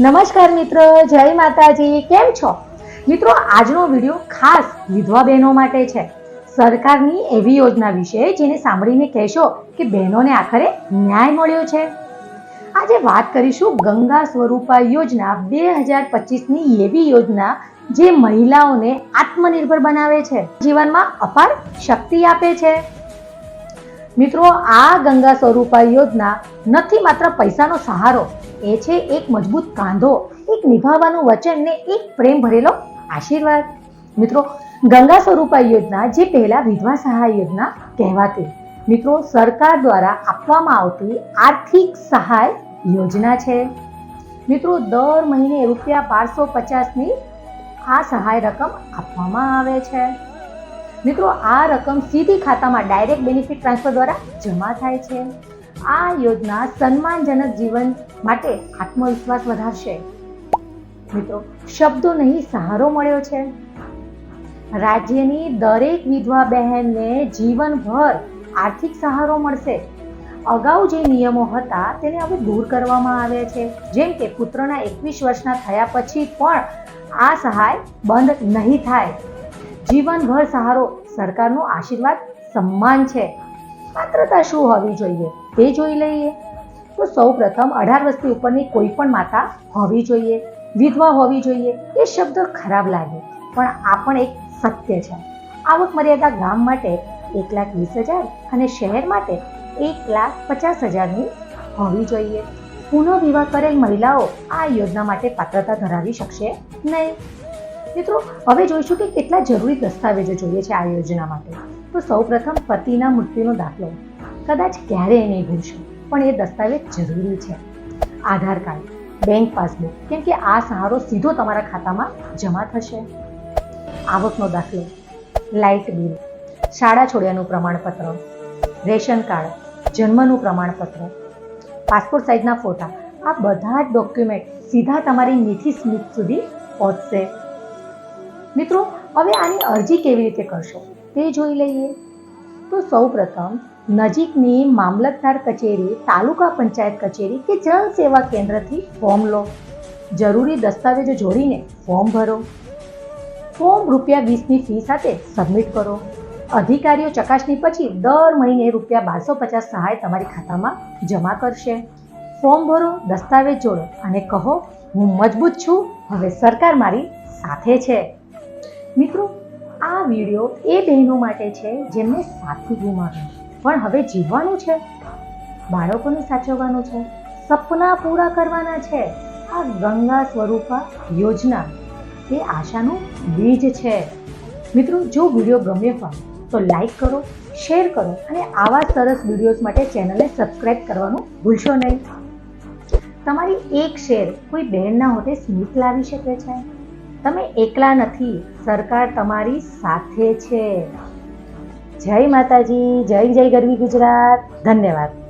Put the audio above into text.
નમસ્કાર મિત્રો, જય માતાજી, કેમ છો? મિત્રો, આજનો વીડિયો ખાસ વિધવા બહેનો માટે છે. સરકારની એવી યોજના વિશે જેને સાંભળીને કહેશો કે બહેનોને આખરે ન્યાય મળ્યો છે. આજે વાત કરીશું ગંગા સ્વરૂપા યોજના બે હજાર પચીસની એવી યોજના જે મહિલાઓને આત્મનિર્ભર બનાવે છે. જીવનમાં અપાર શક્તિ આપે છે. મિત્રો, આ ગંગા સ્વરૂપા યોજના નથી માત્ર પૈસાનો સહારો એ છે એક મજબૂત કાંધો. એક નિભાવવાનું વચન ને એક પ્રેમ ભરેલો આશીર્વાદ. મિત્રો, ગંગા સ્વરૂપા યોજના જે પહેલા વિધવા સહાય યોજના કહેવાતી. મિત્રો, સરકાર દ્વારા આપવામાં આવતી આર્થિક સહાય યોજના છે. મિત્રો, દર મહિને રૂપિયા બારસો પચાસની આ સહાય રકમ આપવામાં આવે છે. મિત્રો, આ રકમ સીધી ખાતામાં ડાયરેક્ટ બેનિફિટ ટ્રાન્સફર દ્વારા જમા થાય છે. આ યોજના સન્માનજનક જીવન માટે આત્મવિશ્વાસ વધારશે. મિત્રો, શબ્દો નહીં, સહારો મળ્યો છે. રાજ્યની દરેક વિધવા બહેનને જીવનભર આર્થિક સહારો મળશે. અગાઉ જે નિયમો હતા, તેને હવે દૂર કરવામાં આવ્યા છે. જેમ કે પુત્રના એકવીસ વર્ષના થયા પછી પણ આ સહાય બંધ નહીં થાય. જીવનભર સહારો સરકારનો આશીર્વાદ, સન્માન છે. પાત્રતા શું હોવી જોઈએ, તે જોઈ લઈએ. તો સૌ પ્રથમ અઢાર વર્ષથી ઉપરની કોઈ પણ માતા હોવી જોઈએ, વિધવા હોવી જોઈએ, એ શબ્દ ખરાબ લાગે, પણ આ પણ એક સત્ય છે. આવક મર્યાદા ગામ માટે એક લાખ વીસ હજાર અને શહેર માટે એક લાખ પચાસ હજારની હોવી જોઈએ. પુનઃ વિવાહ કરેલ મહિલાઓ આ યોજના માટે પાત્રતા ધરાવી શકશે નહીં. મિત્રો, હવે જોઈશું કે કેટલા જરૂરી દસ્તાવેજો જોઈએ છે આ યોજના માટે. તો સૌ પ્રથમ પતિના મૃત્યુનો દાખલો. કદાચ ક્યારેય નહીં ભૂલશો. પણ એ દસ્તાવેજ જરૂરી છે. આધાર કાર્ડ, બેંક પાસબુક, કેમ કે આ સહારો સીધો તમારા ખાતામાં જમા થશે. આવકનો દાખલો, લાઇટ બિલ, શાળા છોડ્યાનું પ્રમાણપત્ર, રેશન કાર્ડ, જન્મનું પ્રમાણપત્ર, પાસપોર્ટ સાઇઝના ફોટા, આ બધા જ ડોક્યુમેન્ટ સીધા તમારી મીઠી સ્મિત સુધી પહોંચશે. મિત્રો, હવે આની અરજી કેવી રીતે કરશો? તે જોઈ લઈએ. તો સૌ પ્રથમ નજીકની મામલતદાર કચેરી, તાલુકા પંચાયત કચેરી કે જન સેવા કેન્દ્રથી ફોર્મ લો. જરૂરી દસ્તાવેજો જોડીને ફોર્મ ભરો. ફોર્મ રૂપિયા વીસની ફી સાથે સબમિટ કરો. અધિકારીઓ ચકાસણી પછી દર મહિને રૂપિયા બારસો પચાસ સહાય તમારી ખાતામાં જમા કરશે. ફોર્મ ભરો, દસ્તાવેજ જોડો અને કહો, હું મજબૂત છું, હવે સરકાર મારી સાથે છે. મિત્રો આ વીડિયો એ બહેનો માટે છે જેમને સાથી ગુમાવ્યું. પણ હવે જીવવાનું છે. બાળકોને સાચવવાનું છે. સપના પૂરા કરવાના છે. આ ગંગા સ્વરૂપા યોજના એ આશાનું બીજ છે. મિત્રો, જો વીડિયો ગમ્યો હોય તો લાઈક કરો, શેર કરો અને આવા સરસ વિડીયોઝ માટે ચેનલને સબસ્ક્રાઈબ કરવાનું ભૂલશો નહીં. તમારી એક શેર કોઈ બહેનના હોટે સ્મિત લાવી શકે છે? તમે એકલા નથી સરકાર તમારી સાથે છે. જય માતાજી જય જય ગરવી ગુજરાત. ધન્યવાદ.